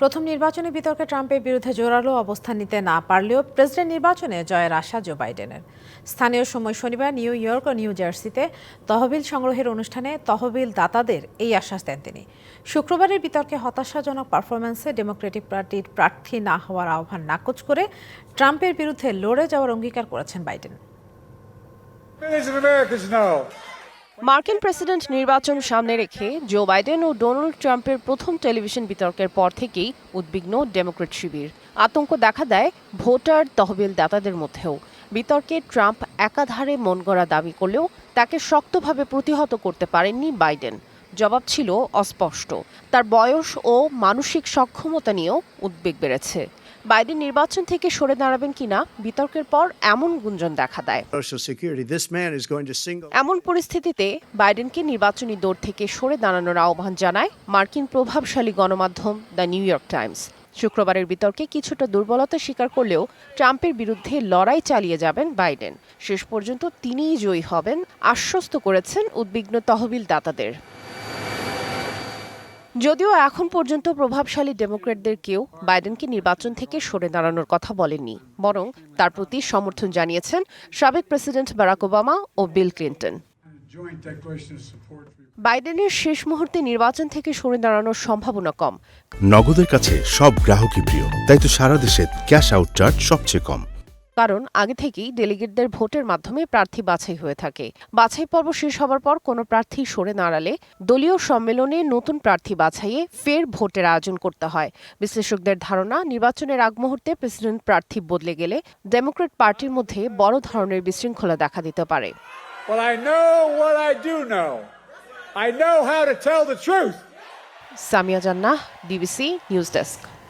প্রথম নির্বাচনী বিতর্কে ট্রাম্পের বিরুদ্ধে জোরালো অবস্থান নিতে না পারলেও প্রেসিডেন্ট নির্বাচনে জয়ের আশা জো বাইডেনের। স্থানীয় সময় শনিবার নিউ ইয়র্ক ও নিউ জার্সিতে তহবিল সংগ্রহের অনুষ্ঠানে তহবিল দাতাদের এই আশ্বাস দেন তিনি। শুক্রবারের বিতর্কে হতাশাজনক পারফরম্যান্সে ডেমোক্রেটিক পার্টির প্রার্থী না হওয়ার আহ্বান নাকচ করে ট্রাম্পের বিরুদ্ধে লড়ে যাওয়ার অঙ্গীকার করেছেন বাইডেন। মার্কিন প্রেসিডেন্ট নির্বাচন সামনে রেখে জো বাইডেন ও ডোনাল্ড ট্রাম্পের প্রথম টেলিভিশন বিতর্কের পর থেকেই উদ্বিগ্ন ডেমোক্রেট শিবির। আতঙ্ক দেখা দেয় ভোটার তহবিল দাতাদের মধ্যেও। বিতর্কে ট্রাম্প একাধারে মন গড়া দাবি করলেও তাকে শক্তভাবে প্রতিহত করতে পারেননি বাইডেন। জবাব ছিল অস্পষ্ট। তার বয়স ও মানসিক সক্ষমতা নিয়েও উদ্বেগ বেড়েছে। বাইডেন নির্বাচন থেকে সরে দাঁড়াবেন কিনা বিতর্কের পর এমন গুঞ্জন দেখা দেয়। এমন পরিস্থিতিতে বাইডেনকে নির্বাচনী দৌড় থেকে সরে দাঁড়ানোর আহ্বান জানায় মার্কিন প্রভাবশালী গণমাধ্যম দ্য নিউ ইয়র্ক টাইমস। শুক্রবারের বিতর্কে কিছুটা দুর্বলতা স্বীকার করলেও ট্রাম্পের বিরুদ্ধে লড়াই চালিয়ে যাবেন বাইডেন। শেষ পর্যন্ত তিনিই জয়ী হবেন আশ্বস্ত করেছেন উদ্বিগ্ন তহবিল দাতাদের যদিও এখন পর্যন্ত প্রভাবশালী ডেমোক্র্যাটদের কেউ বাইডেনকে নির্বাচন থেকে সরে দাঁড়ানোর কথা বলেননি, বরং তার প্রতি সমর্থন জানিয়েছেন সাবেক প্রেসিডেন্ট বারাক ওবামা ও বিল ক্লিন্টন। বাইডেনের শেষ মুহূর্তে নির্বাচন থেকে সরে দাঁড়ানোর সম্ভাবনা কম। নগদের কাছে সব গ্রাহকই প্রিয়, তাই তো সারা দেশে ক্যাশ আউট চার্জ সবচেয়ে কম। কারণ আগে থেকেই ডেলিগেটদের ভোটের মাধ্যমে প্রার্থী বাছাই হয়ে থাকে। বাছাই পর্ব শেষ হবার পর কোনো প্রার্থী সরে দাঁড়ালে দলীয় সম্মেলনে নতুন প্রার্থী বাছাইয়ে ফের ভোটের আয়োজন করতে হয়। বিশ্লেষকদের ধারণা নির্বাচনের আগ মুহূর্তে প্রেসিডেন্ট প্রার্থী বদলে গেলে ডেমোক্রেট পার্টির মধ্যে বড় ধরনের বিশৃঙ্খলা দেখা দিতে পারে. সামিয়া জান্নাহ ডিবিসি নিউজ ডেস্ক।